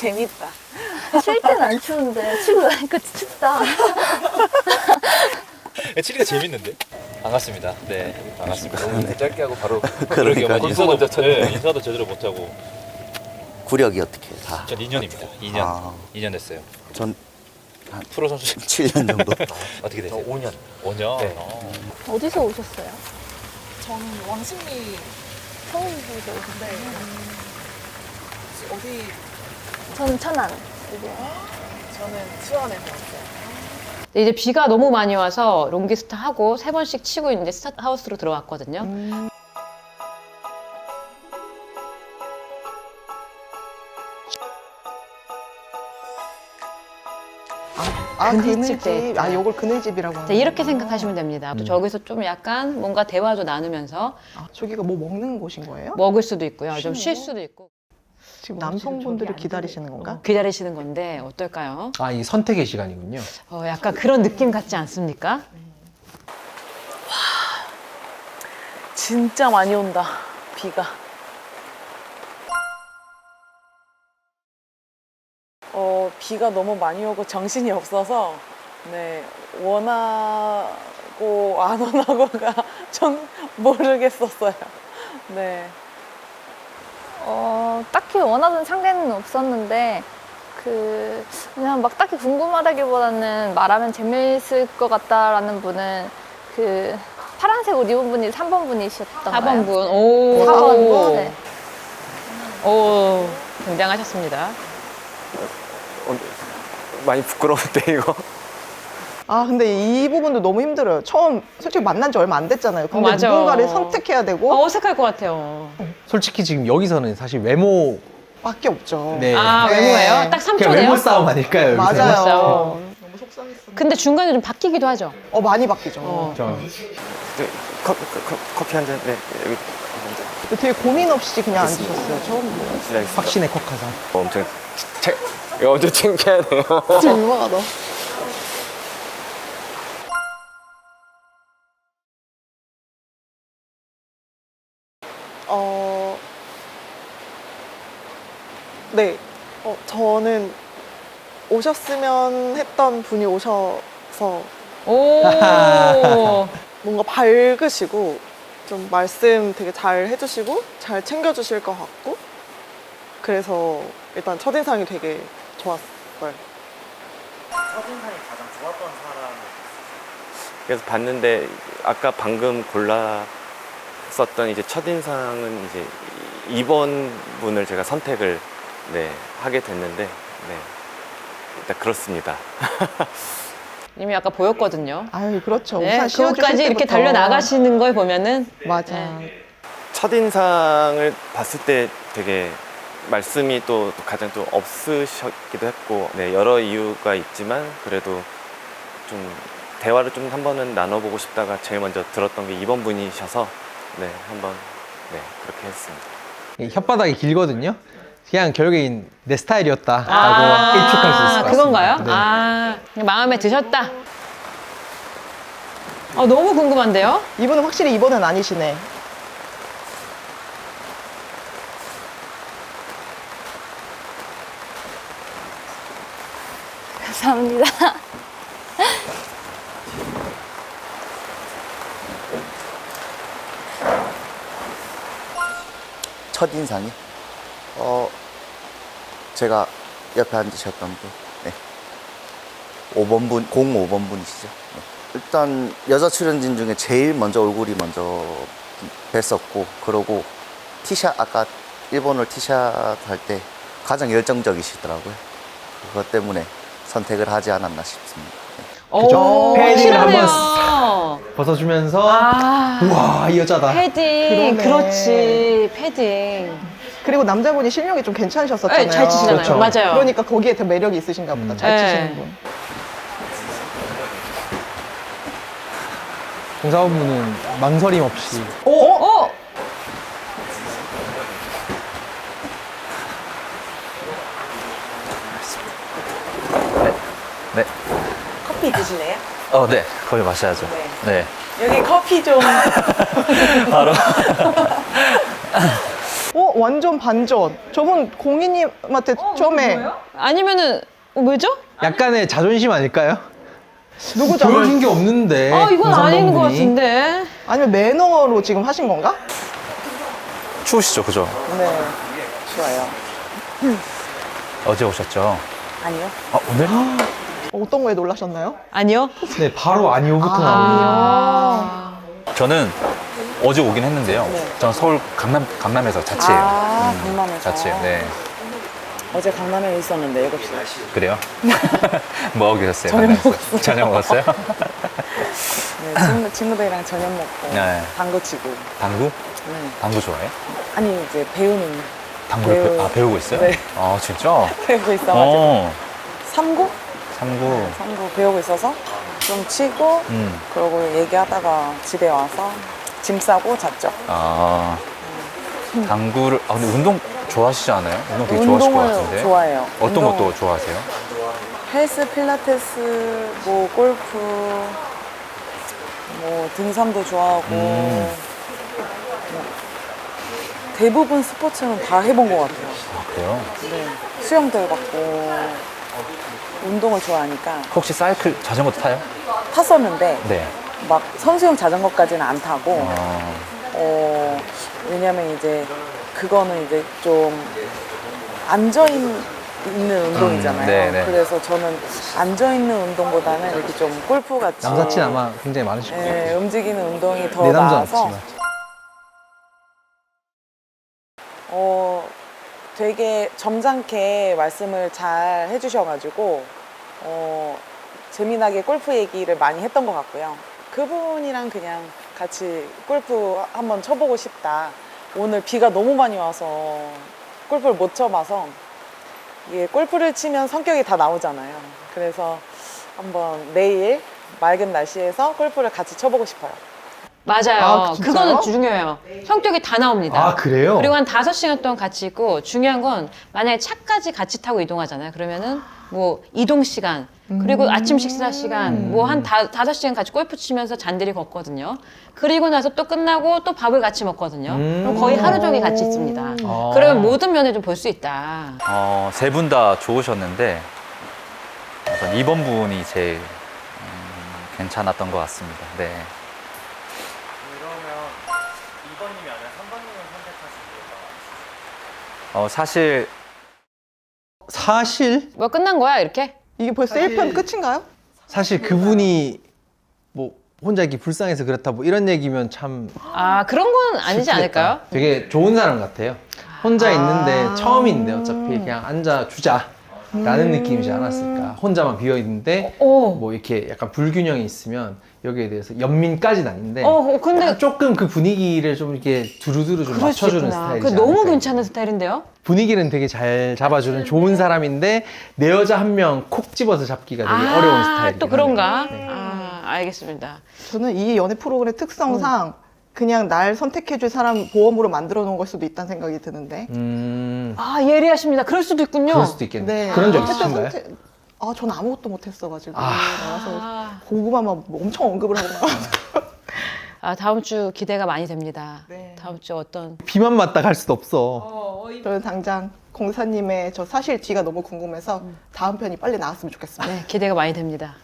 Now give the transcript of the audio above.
재밌다. 쉴 때는 안 추운데 치고 나니까 춥다. 치리가 재밌는데? 반갑습니다. 네, 반갑습니다. 네. 짧게 하고 바로. 그러게요. 인사도 먼저 쳤네. 네, 인사도 제대로 못 하고. 구력이 어떻게 다? 전 2년입니다. 2년. 아. 2년 됐어요. 전 프로 선수 7년 정도. 어떻게 되세요? 5년. 5년. 네. 어. 어디서 오셨어요? 저는 왕십리 서울에서 오셨어요. 어디 저는 천안. 이제 저는 수원에서 왔어요. 이제 비가 너무 많이 와서 롱기스타 하고 세 번씩 치고 이제 스타트 하우스로 들어왔거든요. 아, 그늘집 그늘집. 때. 아, 요걸 그늘집이라고 하는 자, 이렇게 생각하시면 됩니다. 또 저기서 좀 약간 뭔가 대화도 나누면서 아, 저기가 뭐 먹는 곳인 거예요? 먹을 수도 있고요. 좀 쉴? 수도 있고. 지금 남성분들이 기다리시는 건가? 기다리시는 건데 어떨까요? 아, 이 선택의 시간이군요. 어, 약간 그런 느낌 같지 않습니까? 진짜 많이 온다. 비가. 어, 비가 너무 많이 오고 정신이 없어서 네, 원하고 안 원하고가 전 모르겠었어요. 네. 어, 딱히 원하던 상대는 없었는데 그 그냥 막 딱히 궁금하다기보다는 말하면 재밌을 것 같다라는 분은 그 파란색 옷 입은 분이 3번 분이셨던 4번 분. 오. 4번. 네. 오. 등장하셨습니다. 어, 많이 부끄러운데, 이거? 아, 근데 이 부분도 너무 힘들어요. 처음, 솔직히 만난 지 얼마 안 됐잖아요. 근데 어, 맞아. 누군가를 선택해야 되고, 어, 어색할 것 같아요. 솔직히 지금 여기서는 사실 외모. 밖에 없죠. 네. 아, 네. 외모예요? 딱 그냥 외모 3초네요? 싸움 아닐까요? 여기서? 맞아요. 싸움. 너무 속상했어. 근데 중간에 좀 바뀌기도 하죠. 어, 많이 바뀌죠. 어. 저, 커, 커, 커피 한 잔, 네, 여기 한 잔. 근데 되게 고민 없이 그냥 앉으셨어요. 처음. 실례하겠습니다. 확신의 콕하상. 어, 엄청, 책, 이거 엄청 창피하네요. 진짜 유명하다. 저는 오셨으면 했던 분이 오셔서 오. 뭔가 밝으시고 좀 말씀 되게 잘 해주시고 잘 챙겨주실 것 같고 그래서 일단 첫인상이 되게 좋았어요. 그래서 봤는데, 아까 방금 골랐었던 이제 첫인상은 이제 2번 분을 제가 선택을, 네, 하게 됐는데, 네. 일단 그렇습니다. 이미 아까 보였거든요. 아유, 그렇죠. 네, 우산 씌워주실 그것까지 이렇게 때부터. 달려 나가시는 걸 보면은 맞아. 네. 첫인상을 봤을 때 되게 말씀이 또, 또 가장 또 없으셨기도 했고 네, 여러 이유가 있지만 그래도 좀 대화를 좀 한 번은 나눠보고 싶다가 제일 먼저 들었던 게 2번 분이셔서 네 한번 네 그렇게 했습니다. 이 혓바닥이 길거든요. 그냥 결국엔 내 스타일이었다라고 아, 일축할 수 있을 것 같습니다. 그건가요? 네. 아, 그냥 마음에 드셨다. 어, 너무 궁금한데요? 이분은 확실히 2번은 아니시네. 감사합니다. 첫인상이? 어, 제가 옆에 앉으셨던 분, 네. 5번 분, 05번 분이시죠. 네. 일단 여자 출연진 중에 제일 먼저 얼굴이 먼저 뵀었고, 그러고 티샷, 아까 일본어 티샷 할 때 가장 열정적이시더라고요. 그것 때문에 선택을 하지 않았나 싶습니다. 네. 그죠? 오, 패딩을. 한번 벗어주면서 아, 우와 이 여자다. 패딩, 그러네. 그렇지, 패딩. 그리고 남자분이 실력이 좀 괜찮으셨었잖아요. 네, 잘 치시잖아요. 그렇죠. 맞아요. 그러니까 거기에 더 매력이 있으신가 보다. 음. 잘 네. 치시는 분. 공사원분은 망설임 없이 어? 네. 커피 드실래요? 어, 네. 거기 마셔야죠. 네. 여기 커피 좀. 어? 완전 반전. 저분 공인님한테 처음에 아니면은 어, 왜죠? 약간의 자존심 아닐까요? 누구죠? 보여준 게 없는데. 아 이건 아닌 것. 같은데. 아니면 매너로 지금 하신 건가? 추우시죠, 그죠? 네, 좋아요. 어제 오셨죠? 아니요. 어, 오늘? 어떤 거에 놀라셨나요? 아니요. 네, 바로 아니오부터 나오네요. 저는 어제 오긴 했는데요. 저는 서울 강남, 강남에서 자취해요. 아, 강남에서. 자취해요. 네. 어제 강남에 있었는데 7시. 그래요? 뭐 하고 계셨어요? 저녁 강남에서? 먹었어요. 저녁 먹었어요? 네, 친구, 친구들이랑 저녁 먹고 네. 당구 치고. 당구? 네. 당구 좋아해? 아니 이제 배우는 당구를 배우- 배, 아, 배우고 있어요? 네. 아, 진짜? 배우고 있어가지고 어, 삼구? 삼구. 삼구 배우고 있어서 좀 치고 음. 그러고 얘기하다가 집에 와서 짐 싸고 잤죠. 아, 당구를, 아, 근데 운동 좋아하시지 않아요? 운동 되게 좋아하실 것 운동을 같은데. 좋아해요. 어떤 운동. 것도 좋아하세요? 헬스, 필라테스, 뭐 골프, 뭐 등산도 좋아하고 음. 뭐 대부분 스포츠는 다 해본 것 같아요. 아, 그래요? 네. 수영도 해봤고 운동을 좋아하니까 혹시 사이클, 자전거도 타요? 탔었는데 네. 막 선수용 자전거까지는 안 타고 어, 어, 왜냐면 이제 그거는 이제 좀 앉아 있는 운동이잖아요. 음, 네네. 그래서 저는 앉아 있는 운동보다는 이렇게 좀 골프 같이 남사친 아마 굉장히 많으실 거예요. 예, 움직이는 운동이 더 내 남자 나아서. 어, 되게 점잖게 말씀을 잘 해주셔가지고 어, 재미나게 골프 얘기를 많이 했던 것 같고요. 그분이랑 그냥 같이 골프 한번 쳐보고 싶다. 오늘 비가 너무 많이 와서 골프를 못 쳐봐서 이게 골프를 치면 성격이 다 나오잖아요. 그래서 한번 내일 맑은 날씨에서 골프를 같이 쳐보고 싶어요. 맞아요. 아, 진짜요? 그거는 중요해요. 성격이 다 나옵니다. 아, 그래요? 그리고 한 다섯 시간 동안 같이 있고 중요한 건 만약에 차까지 같이 타고 이동하잖아요. 그러면은 뭐 이동 시간 그리고 아침 식사 시간 뭐 한 다섯 시간 같이 골프 치면서 잔들이 걷거든요. 그리고 나서 또 끝나고 또 밥을 같이 먹거든요. 그럼 거의 하루 종일 같이 있습니다. 아. 그러면 모든 면을 좀 볼 수 있다. 어, 세 분 다 좋으셨는데, 우선 2번 분이 제일 음, 괜찮았던 것 같습니다. 네. 그러면 2번님이 아니라 3번님을 선택하신 이유가 어, 사실 사실 뭐 끝난 거야 이렇게? 이게 벌써 1편 끝인가요? 사실 그분이 뭐 혼자 이렇게 불쌍해서 그렇다 뭐 이런 얘기면 참 아 그런 건 아니지 않을까요? 되게 좋은 사람 같아요. 혼자 있는데 처음인데 어차피 그냥 앉아 주자. 라는 느낌이지 않았을까. 혼자만 비어 있는데 오. 뭐 이렇게 약간 불균형이 있으면 여기에 대해서 연민까지는 아닌데 어, 근데 약간 조금 그 분위기를 좀 이렇게 두루두루 좀 맞춰주는 있구나. 스타일이지 그 너무 않을까. 괜찮은 스타일인데요? 분위기는 되게 잘 잡아주는 좋은 사람인데 내 여자 한 명 콕 집어서 잡기가 되게 어려운 스타일이긴 또 그런가? 네. 아, 알겠습니다. 저는 이 연애 프로그램 특성상 그냥 날 선택해줄 사람 보험으로 만들어 놓은 걸 수도 있다는 생각이 드는데. 음, 아, 예리하십니다. 그럴 수도 있군요. 그럴 수도 있겠네. 네. 그런 적 어쨌든 있으신가요? 선택- 아, 전 아무것도 못했어가지고. 아. 나와서 아, 고구마만 엄청 언급을 하고 나와서. 아, 다음 주 기대가 많이 됩니다. 네. 다음 주 어떤 비만 맞다 갈 수도 없어. 저는 당장 공사님의 저 사실 뒤가 너무 궁금해서 다음 편이 빨리 나왔으면 좋겠습니다. 네, 기대가 많이 됩니다.